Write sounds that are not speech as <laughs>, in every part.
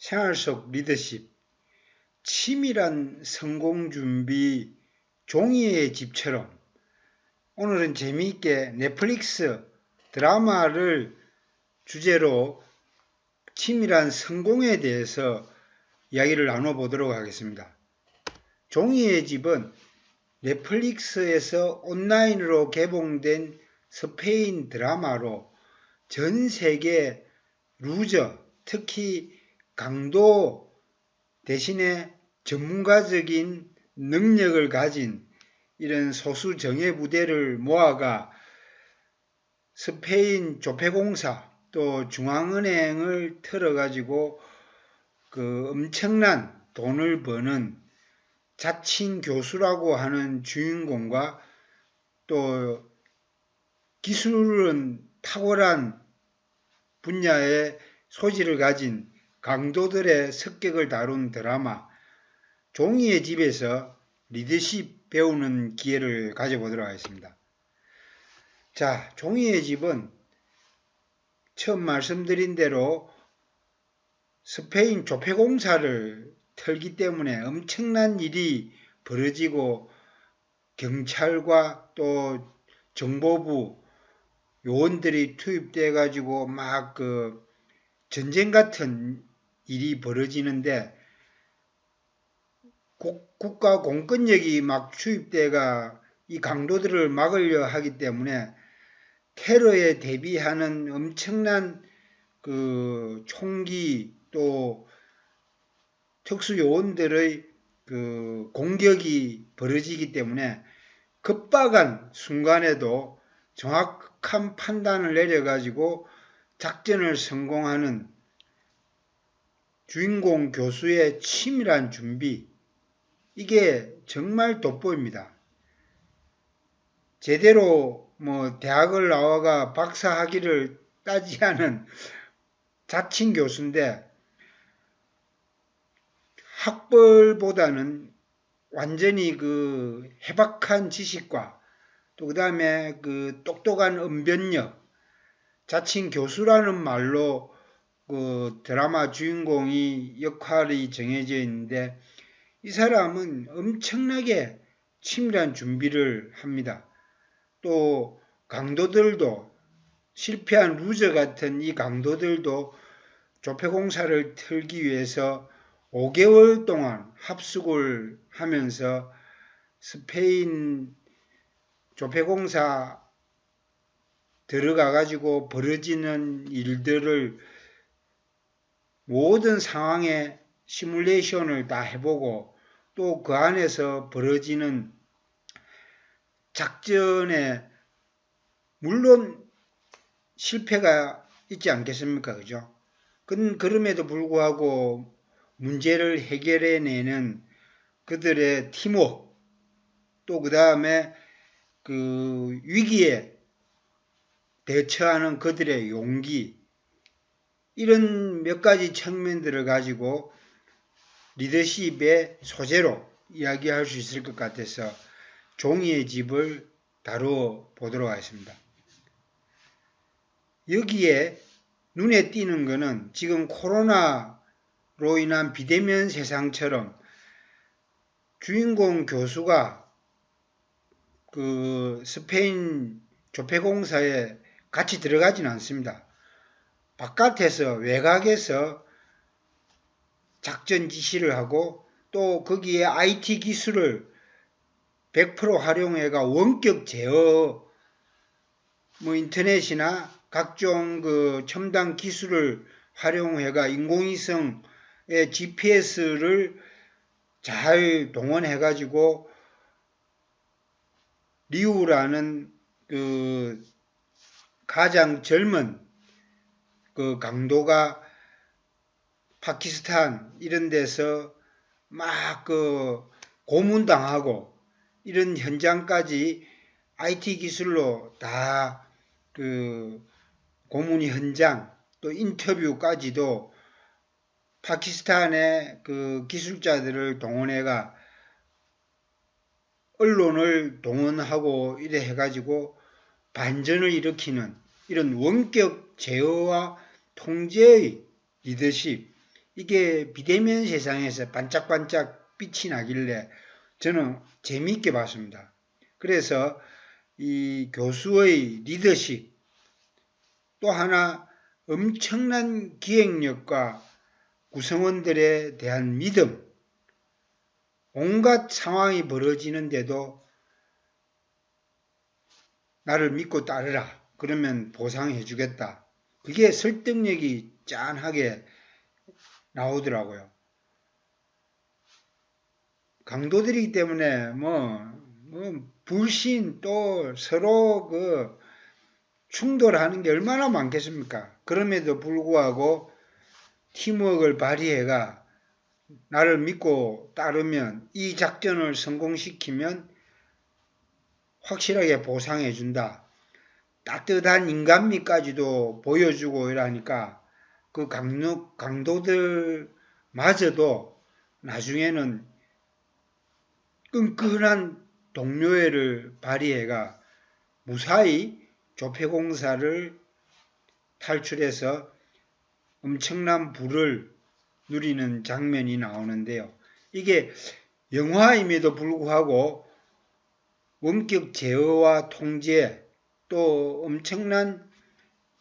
생활 속 리더십, 치밀한 성공 준비, 종이의 집처럼 오늘은 재미있게 넷플릭스 드라마를 주제로 치밀한 성공에 대해서 이야기를 나눠보도록 하겠습니다. 종이의 집은 넷플릭스에서 온라인으로 개봉된 스페인 드라마로 전 세계 루저, 특히 강도 대신에 전문가적인 능력을 가진 이런 소수 정예 부대를 모아가 스페인 조폐공사 또 중앙은행을 털어가지고 그 엄청난 돈을 버는 자칭 교수라고 하는 주인공과 또 기술은 탁월한 분야의 소질을 가진 강도들의 습격을 다룬 드라마 종이의 집에서 리더십 배우는 기회를 가져보도록 하겠습니다. 자, 종이의 집은 처음 말씀드린 대로 스페인 조폐공사를 털기 때문에 엄청난 일이 벌어지고 경찰과 또 정보부 요원들이 투입돼 가지고 막 그 전쟁 같은 일이 벌어지는데 국가 공권력이 막 투입돼가 이 강도들을 막으려 하기 때문에 테러에 대비하는 엄청난 그 총기 또 특수 요원들의 그 공격이 벌어지기 때문에 급박한 순간에도 정확한 판단을 내려가지고 작전을 성공하는 주인공 교수의 치밀한 준비, 이게 정말 돋보입니다. 제대로 뭐 대학을 나와가 박사 학위를 따지 않은 자칭 교수인데 학벌보다는 완전히 그 해박한 지식과 또 그 다음에 그 똑똑한 언변력, 자칭 교수라는 말로 그 드라마 주인공이 역할이 정해져 있는데 이 사람은 엄청나게 치밀한 준비를 합니다. 또 강도들도 실패한 루저 같은 이 강도들도 조폐공사를 틀기 위해서 5개월 동안 합숙을 하면서 스페인 조폐공사 들어가 가지고 벌어지는 일들을 모든 상황에 시뮬레이션을 다 해보고 또 그 안에서 벌어지는 작전에 물론 실패가 있지 않겠습니까? 그죠? 그럼에도 불구하고 문제를 해결해내는 그들의 팀워크, 또 그 다음에 그 위기에 대처하는 그들의 용기, 이런 몇 가지 측면들을 가지고 리더십의 소재로 이야기할 수 있을 것 같아서 종이의 집을 다루어 보도록 하겠습니다. 여기에 눈에 띄는 것은 지금 코로나 로 인한 비대면 세상처럼 주인공 교수가 그 스페인 조폐공사에 같이 들어가지는 않습니다. 바깥에서 외곽에서 작전 지시를 하고 또 거기에 IT 기술을 100% 활용해가 원격 제어 뭐 인터넷이나 각종 그 첨단 기술을 활용해가 인공위성 GPS를 잘 동원해가지고 리우라는 그 가장 젊은 그 강도가 파키스탄 이런 데서 막 그 고문당하고 이런 현장까지 IT 기술로 다 그 고문 현장 또 인터뷰까지도 파키스탄의 그 기술자들을 동원해가 언론을 동원하고 이래 해가지고 반전을 일으키는 이런 원격 제어와 통제의 리더십 이게 비대면 세상에서 반짝반짝 빛이 나길래 저는 재미있게 봤습니다. 그래서 이 교수의 리더십 또 하나 엄청난 기획력과 구성원들에 대한 믿음 온갖 상황이 벌어지는데도 나를 믿고 따르라. 그러면 보상해 주겠다. 그게 설득력이 짠하게 나오더라고요. 강도들이기 때문에 뭐, 뭐 불신 또 서로 그 충돌하는 게 얼마나 많겠습니까? 그럼에도 불구하고 팀워크를 발휘해가 나를 믿고 따르면 이 작전을 성공시키면 확실하게 보상해 준다. 따뜻한 인간미까지도 보여주고 이러니까 그 강도, 강도들마저도 나중에는 끈끈한 동료애를 발휘해가 무사히 조폐공사를 탈출해서 엄청난 부를 누리는 장면이 나오는데요. 이게 영화임에도 불구하고 원격 제어와 통제 또 엄청난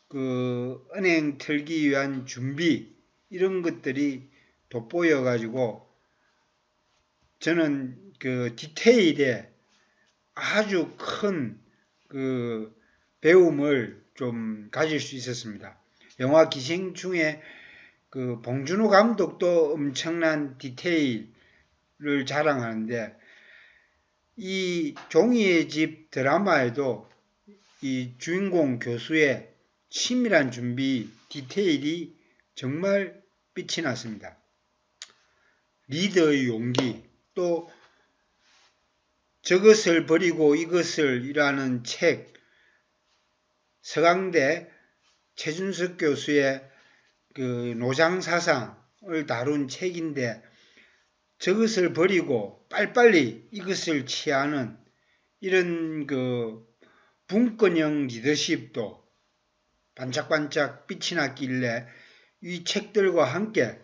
그 은행 털기 위한 준비 이런 것들이 돋보여 가지고 저는 그 디테일에 아주 큰 그 배움을 좀 가질 수 있었습니다. 영화 기생충에 그 봉준호 감독도 엄청난 디테일을 자랑하는데 이 종이의 집 드라마에도 이 주인공 교수의 치밀한 준비 디테일이 정말 빛이 났습니다. 리더의 용기 또 저것을 버리고 이것을 이라는 책 서강대 최준석 교수의 그 노장 사상을 다룬 책인데 저것을 버리고 빨리빨리 이것을 취하는 이런 그 분권형 리더십도 반짝반짝 빛이 났길래 이 책들과 함께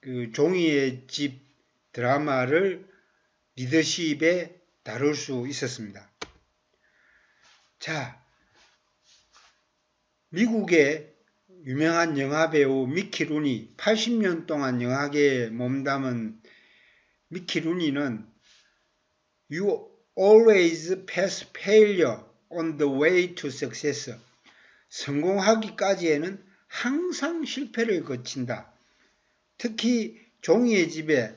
그 종이의 집 드라마를 리더십에 다룰 수 있었습니다. 자, 미국의 유명한 영화배우 미키 루니, 80년 동안 영화계에 몸담은 미키 루니는 You always pass failure on the way to success. 성공하기까지에는 항상 실패를 거친다. 특히 종이의 집에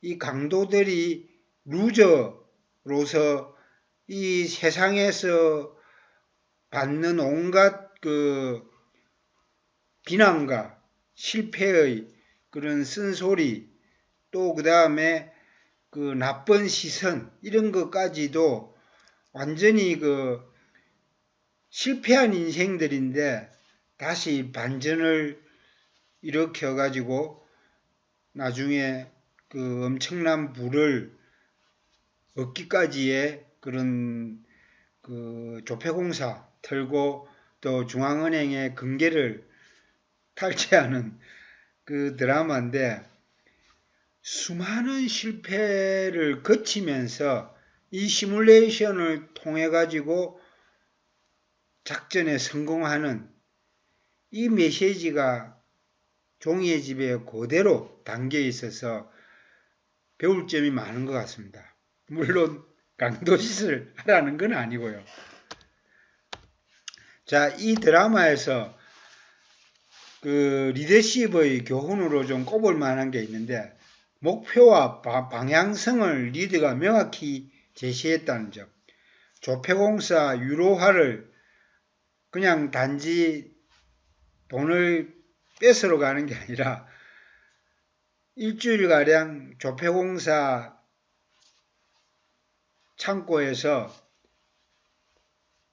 이 강도들이 루저로서 이 세상에서 받는 온갖 그 비난과 실패의 그런 쓴소리 또 그 다음에 그 나쁜 시선 이런 것까지도 완전히 그 실패한 인생들인데 다시 반전을 일으켜 가지고 나중에 그 엄청난 부를 얻기까지의 그런 그 조폐공사 털고 또 중앙은행의 금괴를 탈취하는 그 드라마인데 수많은 실패를 거치면서 이 시뮬레이션을 통해 가지고 작전에 성공하는 이 메시지가 종이의 집에 그대로 담겨 있어서 배울 점이 많은 것 같습니다. 물론 강도짓을 <laughs> 하라는 건 아니고요. 자, 이 드라마에서 그 리더십의 교훈으로 좀 꼽을 만한 게 있는데 목표와 방향성을 리드가 명확히 제시했다는 점. 조폐공사 유로화를 그냥 단지 돈을 뺏으러 가는 게 아니라 일주일가량 조폐공사 창고에서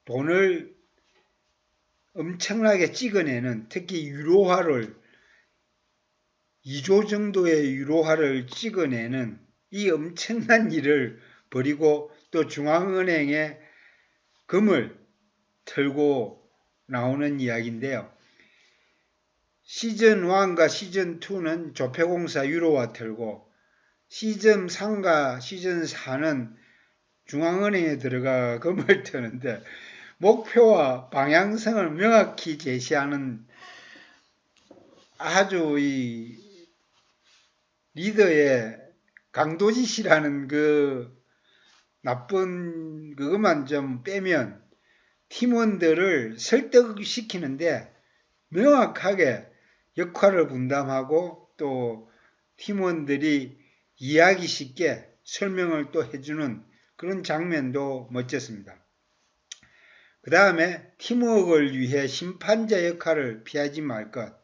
돈을 엄청나게 찍어내는 특히 유로화를 2조 정도의 유로화를 찍어내는 이 엄청난 일을 벌이고 또 중앙은행에 금을 털고 나오는 이야기인데요. 시즌 1과 시즌 2는 조폐공사 유로와 틀고 시즌 3과 시즌 4는 중앙은행에 들어가 금을 <laughs> 트는데 목표와 방향성을 명확히 제시하는 아주 이 리더의 강도짓이라는 그 나쁜 그것만 좀 빼면 팀원들을 설득시키는데 명확하게 역할을 분담하고 또 팀원들이 이해하기 쉽게 설명을 또 해주는 그런 장면도 멋졌습니다. 그 다음에 팀워크를 위해 심판자 역할을 피하지 말 것.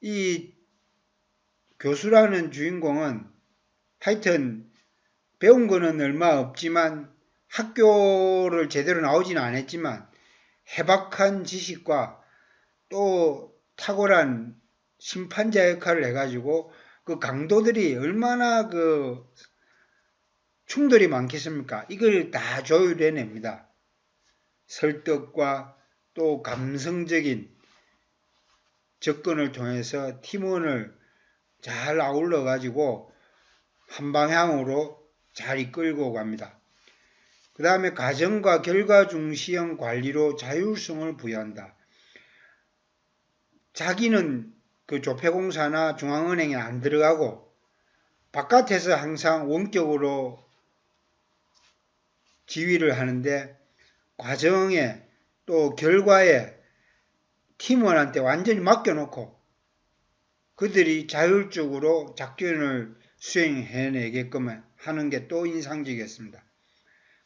이 교수라는 주인공은 하여튼 배운 거는 얼마 없지만 학교를 제대로 나오지는 않았지만 해박한 지식과 또 탁월한 심판자 역할을 해가지고 그 강도들이 얼마나 그 충돌이 많겠습니까? 이걸 다 조율해냅니다. 설득과 또 감성적인 접근을 통해서 팀원을 잘 아울러 가지고 한 방향으로 잘 이끌고 갑니다. 그 다음에 가정과 결과 중시형 관리로 자율성을 부여한다. 자기는 그 조폐공사나 중앙은행에 안 들어가고 바깥에서 항상 원격으로 지휘를 하는데 과정에 또 결과에 팀원한테 완전히 맡겨놓고 그들이 자율적으로 작전을 수행해내게끔 하는 게 또 인상적이었습니다.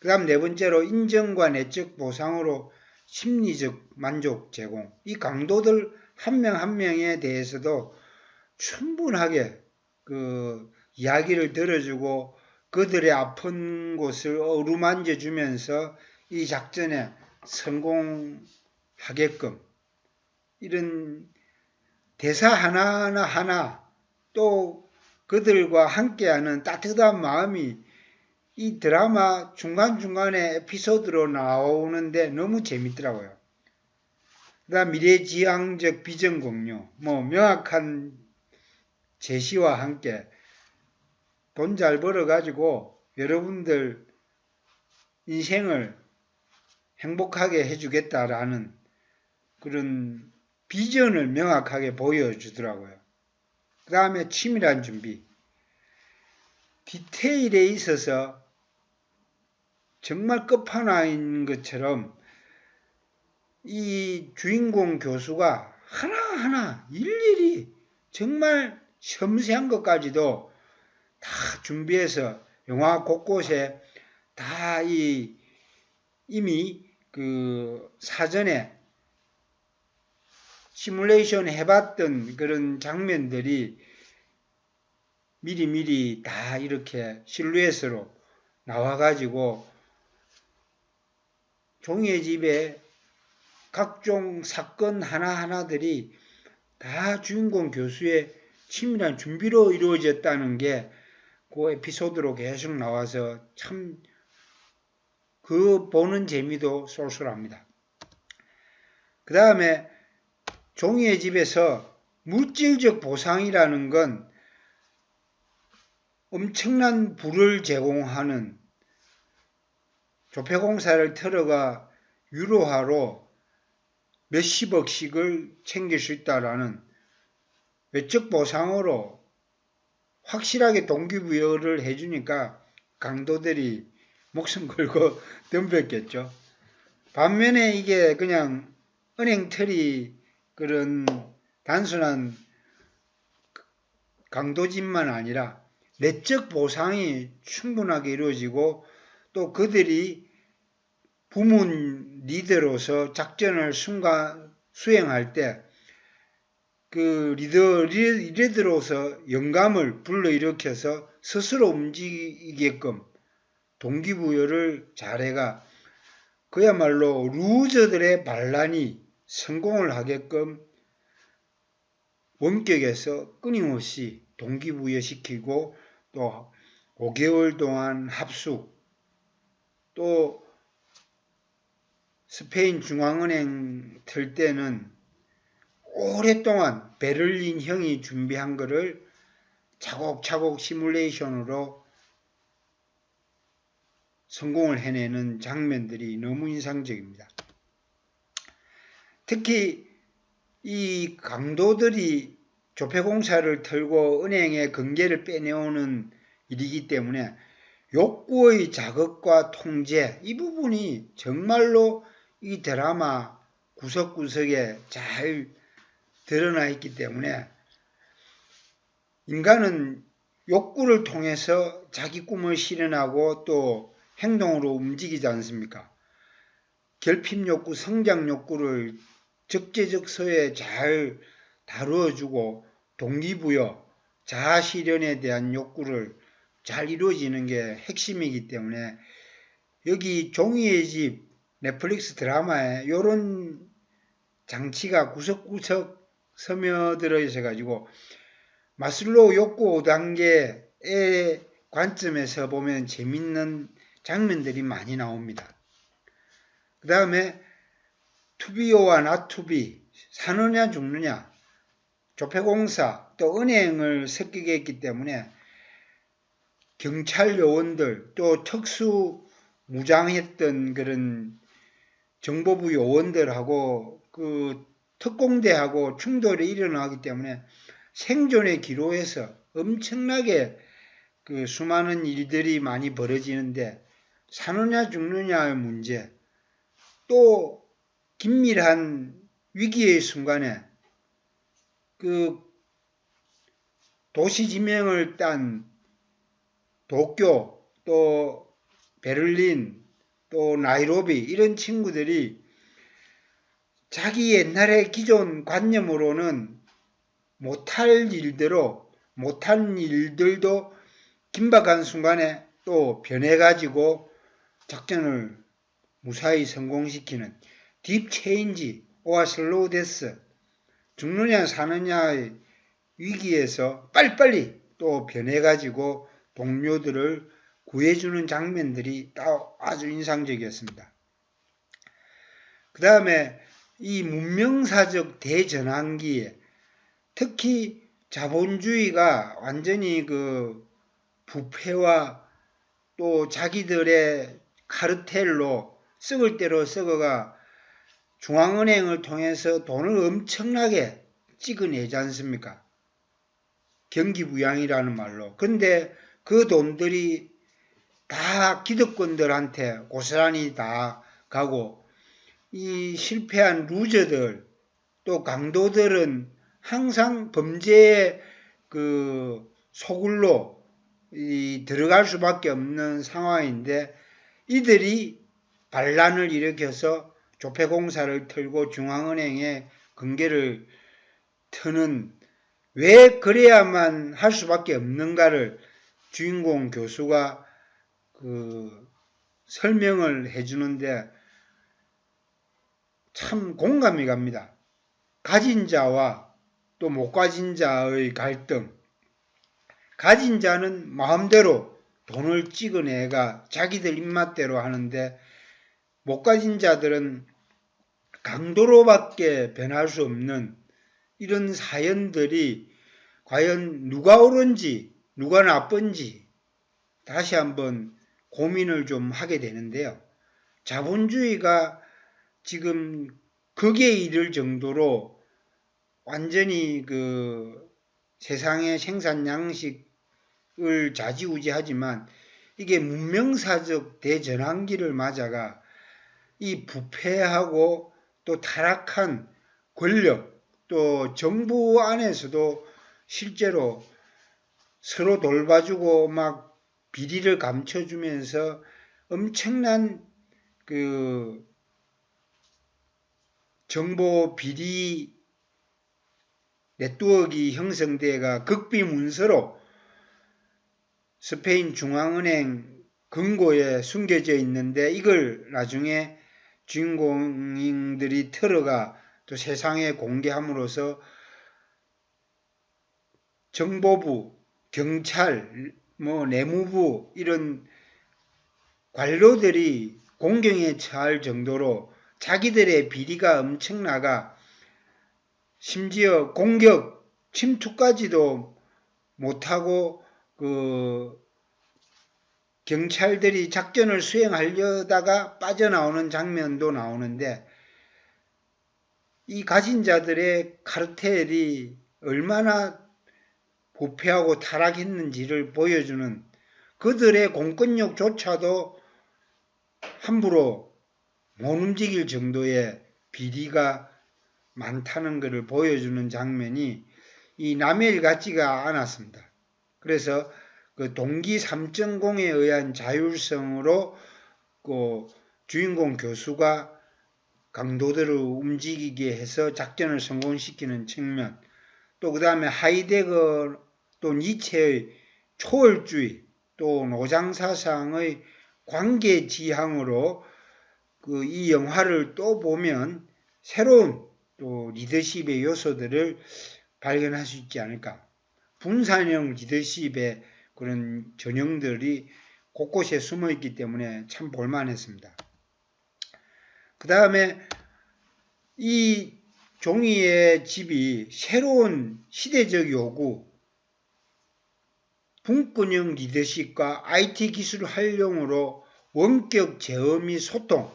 그 다음 네 번째로 인정과 내적 보상으로 심리적 만족 제공. 이 강도들 한 명한 한 명에 대해서도 충분하게 그 이야기를 들어주고 그들의 아픈 곳을 어루만져 주면서 이 작전에 성공하게끔 이런 대사 하나하나 하나 또 그들과 함께하는 따뜻한 마음이 이 드라마 중간중간에 에피소드로 나오는데 너무 재밌더라고요. 그 다음 미래지향적 비전 공유, 뭐 명확한 제시와 함께 돈 잘 벌어가지고 여러분들 인생을 행복하게 해주겠다라는 그런 비전을 명확하게 보여주더라고요. 그 다음에 치밀한 준비. 디테일에 있어서 정말 끝판왕인 것처럼 이 주인공 교수가 하나하나 일일이 정말 섬세한 것까지도 다 준비해서 영화 곳곳에 다 이 이미 그 사전에 시뮬레이션 해봤던 그런 장면들이 미리미리 다 이렇게 실루엣으로 나와가지고 종이의 집에 각종 사건 하나하나들이 다 주인공 교수의 치밀한 준비로 이루어졌다는 게 그 에피소드로 계속 나와서 참 그 보는 재미도 쏠쏠합니다. 그 다음에 종이의 집에서 물질적 보상이라는 건 엄청난 부를 제공하는 조폐공사를 틀어가 유로화로 몇십억씩을 챙길 수 있다라는 외적 보상으로 확실하게 동기부여를 해주니까 강도들이 목숨 걸고 <laughs> 덤볐겠죠. 반면에 이게 그냥 은행털이 그런 단순한 강도진만 아니라 내적 보상이 충분하게 이루어지고 또 그들이 부문 리더로서 작전을 순간 수행할 때 그 리더, 리더로서 영감을 불러일으켜서 스스로 움직이게끔 동기부여를 잘해가 그야말로 루저들의 반란이 성공을 하게끔 원격에서 끊임없이 동기부여시키고 또 5개월 동안 합숙 또 스페인 중앙은행 틀 때는 오랫동안 베를린 형이 준비한 거를 차곡차곡 시뮬레이션으로 성공을 해내는 장면들이 너무 인상적입니다. 특히 이 강도들이 조폐공사를 털고 은행의 근계를 빼내오는 일이기 때문에 욕구의 자극과 통제 이 부분이 정말로 이 드라마 구석구석에 잘 드러나 있기 때문에 인간은 욕구를 통해서 자기 꿈을 실현하고 또 행동으로 움직이지 않습니까? 결핍 욕구, 성장 욕구를 적재적소에 잘 다루어주고 동기부여, 자아 실현에 대한 욕구를 잘 이루어지는 게 핵심이기 때문에 여기 종이의 집 넷플릭스 드라마에 이런 장치가 구석구석 스며들어 있어 가지고 마슬로우 욕구 5단계의 관점에서 보면 재밌는 장면들이 많이 나옵니다. 그 다음에 투비오와 나투비 사느냐 죽느냐 조폐공사 또 은행을 섞이게 했기 때문에 경찰 요원들 또 특수 무장했던 그런 정보부 요원들하고 그 특공대하고 충돌이 일어나기 때문에 생존의 기로에서 엄청나게 그 수많은 일들이 많이 벌어지는데 사느냐 죽느냐의 문제 또 긴밀한 위기의 순간에 그 도시 지명을 딴 도쿄 또 베를린 또 나이로비 이런 친구들이 자기 옛날의 기존 관념으로는 못할 일대로 못한 일들도 긴박한 순간에 또 변해가지고 작전을 무사히 성공시키는 딥 체인지 오아 슬로우 데스 죽느냐 사느냐의 위기에서 빨리빨리 또 변해가지고 동료들을 구해주는 장면들이 아주 인상적이었습니다. 그 다음에 이 문명사적 대전환기에 특히 자본주의가 완전히 그 부패와 또 자기들의 카르텔로 썩을 대로 썩어가 중앙은행을 통해서 돈을 엄청나게 찍어내지 않습니까? 경기부양이라는 말로. 근데 그 돈들이 다 기득권들한테 고스란히 다 가고 이 실패한 루저들 또 강도들은 항상 범죄의 그 소굴로 이 들어갈 수밖에 없는 상황인데 이들이 반란을 일으켜서 조폐공사를 털고 중앙은행에 근계를 트는 왜 그래야만 할 수밖에 없는가를 주인공 교수가 그 설명을 해주는데 참 공감이 갑니다. 가진 자와 또 못 가진 자의 갈등. 가진 자는 마음대로 돈을 찍어내가 자기들 입맛대로 하는데 못 가진 자들은 강도로밖에 변할 수 없는 이런 사연들이 과연 누가 옳은지 누가 나쁜지 다시 한번 고민을 좀 하게 되는데요. 자본주의가 지금 극에 이를 정도로 완전히 그 세상의 생산 양식을 좌지우지하지만 이게 문명사적 대전환기를 맞아가 이 부패하고 또 타락한 권력 또 정부 안에서도 실제로 서로 돌봐주고 막 비리를 감춰주면서 엄청난 그 정보 비리 네트워크 형성대가 극비문서로 스페인 중앙은행 금고에 숨겨져 있는데 이걸 나중에 주인공들이 틀어가 또 세상에 공개함으로써 정보부, 경찰, 뭐 내무부 이런 관료들이 공경에 처할 정도로 자기들의 비리가 엄청나가 심지어 공격, 침투까지도 못하고 그 경찰들이 작전을 수행하려다가 빠져나오는 장면도 나오는데 이 가진 자들의 카르텔이 얼마나 부패하고 타락했는지를 보여주는 그들의 공권력조차도 함부로 못 움직일 정도의 비리가 많다는 것을 보여주는 장면이 이 남의 일 같지가 않았습니다. 그래서 그 동기 3.0에 의한 자율성으로 그 주인공 교수가 강도들을 움직이게 해서 작전을 성공시키는 측면, 또 그 다음에 하이데거 또 니체의 초월주의, 또 노장사상의 관계지향으로 그 이 영화를 또 보면 새로운 또 리더십의 요소들을 발견할 수 있지 않을까. 분산형 리더십의 그런 전형들이 곳곳에 숨어 있기 때문에 참 볼만했습니다. 그 다음에 이 종이의 집이 새로운 시대적 요구, 분권형 리더십과 IT 기술 활용으로 원격 제어 및 소통,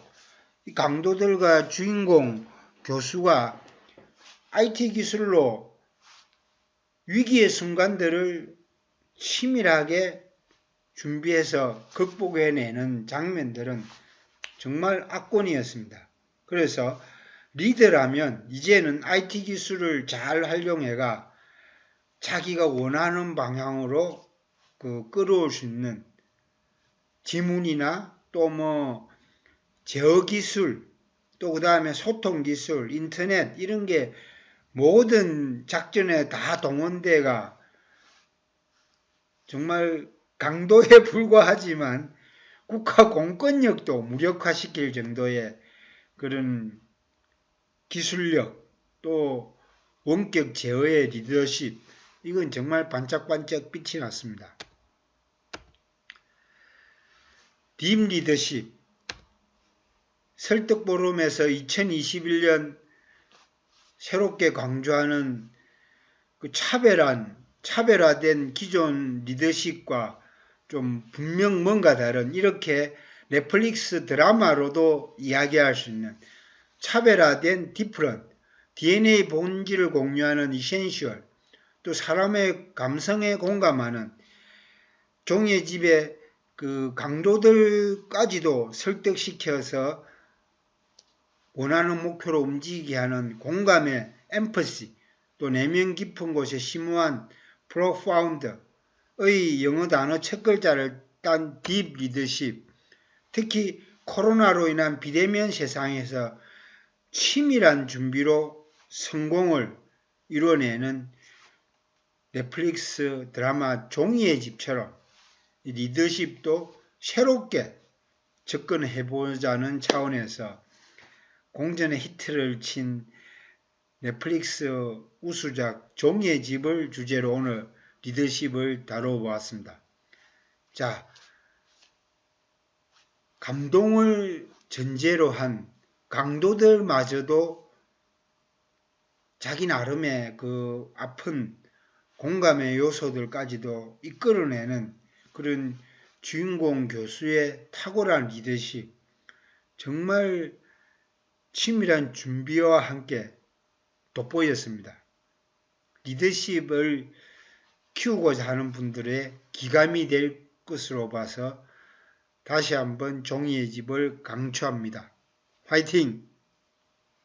강도들과 주인공 교수가 IT 기술로 위기의 순간들을 치밀하게 준비해서 극복해내는 장면들은 정말 압권이었습니다. 그래서 리더라면 이제는 IT 기술을 잘 활용해가 자기가 원하는 방향으로 그 끌어올 수 있는 지문이나 또 뭐 제어 기술 또 그 다음에 소통 기술, 인터넷 이런 게 모든 작전에 다 동원돼가 정말 강도에 <laughs> 불과하지만 국가 공권력도 무력화시킬 정도의 그런 기술력 또 원격 제어의 리더십 이건 정말 반짝반짝 빛이 났습니다. 딥 리더십. 설득포럼에서 2021년 새롭게 강조하는 그 차별한 차별화된 기존 리더십과 좀 분명 뭔가 다른 이렇게 넷플릭스 드라마로도 이야기할 수 있는 차별화된 디프런 DNA 본질을 공유하는 이센슈얼 또 사람의 감성에 공감하는 종의 집에 그 강도들까지도 설득시켜서 원하는 목표로 움직이게 하는 공감의 엠퍼시 또 내면 깊은 곳에 심오한 profound의 영어 단어 첫 글자를 딴 deep leadership 특히 코로나로 인한 비대면 세상에서 치밀한 준비로 성공을 이뤄내는 넷플릭스 드라마 종이의 집처럼 리더십도 새롭게 접근해보자는 차원에서 공전의 히트를 친 넷플릭스 우수작 종이의 집을 주제로 오늘 리더십을 다뤄보았습니다. 자, 감동을 전제로 한 강도들마저도 자기 나름의 그 아픈 공감의 요소들까지도 이끌어내는 그런 주인공 교수의 탁월한 리더십, 정말 치밀한 준비와 함께 돋보였습니다. 리더십을 키우고자 하는 분들의 기감이 될 것으로 봐서 다시 한번 종이의 집을 강추합니다. 화이팅!